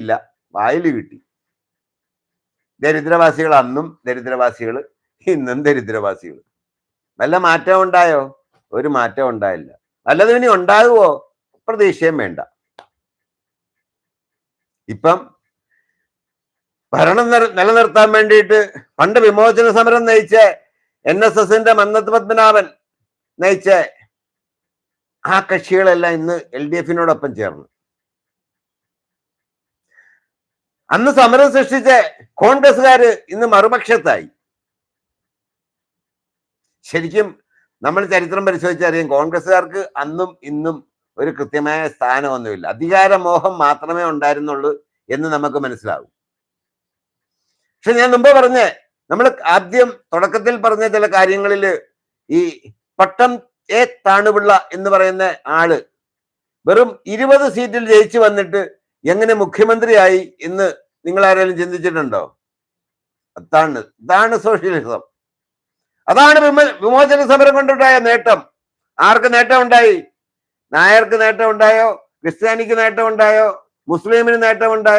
ഇല്ല. വായിൽ കിട്ടി. ദരിദ്രവാസികൾ അന്നും ദരിദ്രവാസികൾ ഇന്നും ദരിദ്രവാസികൾ. നല്ല മാറ്റം ഉണ്ടായോ? ഒരു മാറ്റം ഉണ്ടായില്ല. വല്ലതും ഇനി ഉണ്ടാകുമോ പ്രതീക്ഷയും വേണ്ട. ഇപ്പം ഭരണം നില- നിലനിർത്താൻ വേണ്ടിയിട്ട് പണ്ട് വിമോചന സമരം നയിച്ച എൻ എസ് എസിന്റെ മന്നത്ത് പത്മനാഭൻ നയിച്ച ആ കക്ഷികളെല്ലാം ഇന്ന് എൽ ഡി എഫിനോടൊപ്പം ചേർന്നു. അന്ന് സമരം സൃഷ്ടിച്ച കോൺഗ്രസ്സുകാര് ഇന്ന് മറുപക്ഷത്തായി. ശരിക്കും നമ്മൾ ചരിത്രം പരിശോധിച്ചറിയാം കോൺഗ്രസ്സുകാർക്ക് അന്നും ഇന്നും ഒരു കൃത്യമായ സ്ഥാനമൊന്നുമില്ല. അധികാരമോഹം മാത്രമേ ഉണ്ടായിരുന്നുള്ളൂ എന്ന് നമുക്ക് മനസ്സിലാവും പക്ഷെ ഞാൻ മുമ്പ് പറഞ്ഞ നമ്മൾ ആദ്യം തുടക്കത്തിൽ പറഞ്ഞ ചില കാര്യങ്ങളിൽ ഈ പട്ടം എ താണുപിള്ള എന്ന് പറയുന്ന ആൾ വെറും ഇരുപത് സീറ്റിൽ ജയിച്ചു വന്നിട്ട് എങ്ങനെ മുഖ്യമന്ത്രിയായി എന്ന് നിങ്ങൾ ആരെങ്കിലും ചിന്തിച്ചിട്ടുണ്ടോ? അതാണ് ഇതാണ് സോഷ്യലിസം. അതാണ് വിമ- വിമോചന സമരം കൊണ്ടുണ്ടായ നേട്ടം. ആർക്ക് നേട്ടം ഉണ്ടായി നായർക്ക് നേട്ടം ഉണ്ടായോ ക്രിസ്ത്യാനിക്ക് നേട്ടം ഉണ്ടായോ മുസ്ലിമിന് നേട്ടം ഉണ്ടായോ